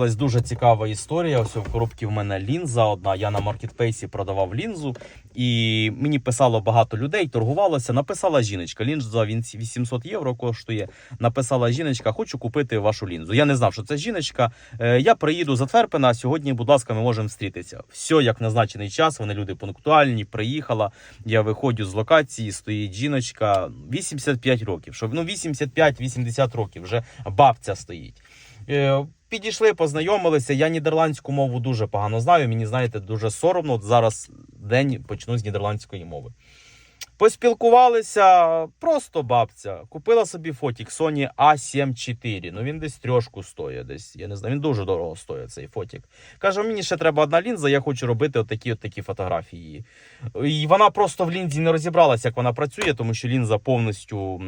Ось дуже цікава історія. Ось в коробці в мене лінза одна. Я на маркетплейсі продавав лінзу, і мені писало багато людей, торгувалося. Написала жіночка. Лінза він 800 євро коштує. Написала жіночка, хочу купити вашу лінзу. Я не знав, що це жіночка. Е, Я приїду з Антверпена. Сьогодні, будь ласка, ми можемо зустрітися. Все як назначений час. Вони люди пунктуальні. Приїхала. Я виходжу з локації. Стоїть жіночка 85 років. Що ну 85-80 років. Вже бабця стоїть. Е, Підійшли, познайомилися. Я нідерландську мову дуже погано знаю. Мені знаєте, дуже соромно. От зараз день почну з нідерландської мови. Поспілкувалися, просто бабця. Купила собі фотік Sony A7 IV. Ну він десь трьошку стоїть. Десь я не знаю. Він дуже дорого стоїть цей фотік. Каже: мені ще треба одна лінза, я хочу робити отакі от такі фотографії. І вона просто в лінзі не розібралася, як вона працює, тому що лінза повністю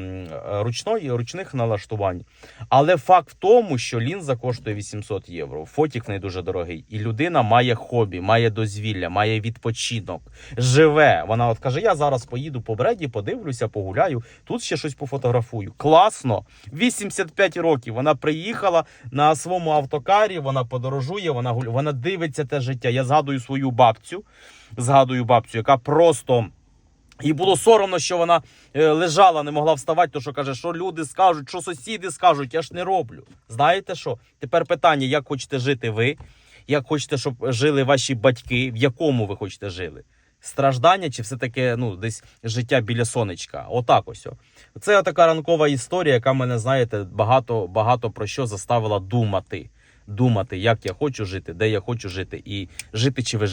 ручної, ручних налаштувань. Але факт в тому, що лінза коштує 800 євро. Фотік в неї дуже дорогий. І людина має хобі, має дозвілля, має відпочинок, живе. Вона от каже: я зараз поїду по бреді, подивлюся, погуляю. Тут ще щось пофотографую. Класно! 85 років. Вона приїхала на своєму автокарі, вона подорожує, вона гуля... вона дивиться те життя. Я згадую свою бабцю. Згадую бабцю, яка просто. І було соромно, що вона е, лежала, не могла вставати, то що каже, що люди скажуть, що сусіди скажуть, я ж не роблю. Знаєте що? Тепер питання: як хочете жити ви, як хочете, щоб жили ваші батьки, в якому ви хочете жили? Страждання чи все-таки ну, десь життя біля сонечка? Отак ось. Це така ранкова історія, яка мене, знаєте, багато, багато про що заставила думати. Думати, як я хочу жити, де я хочу жити, і жити чи вижити.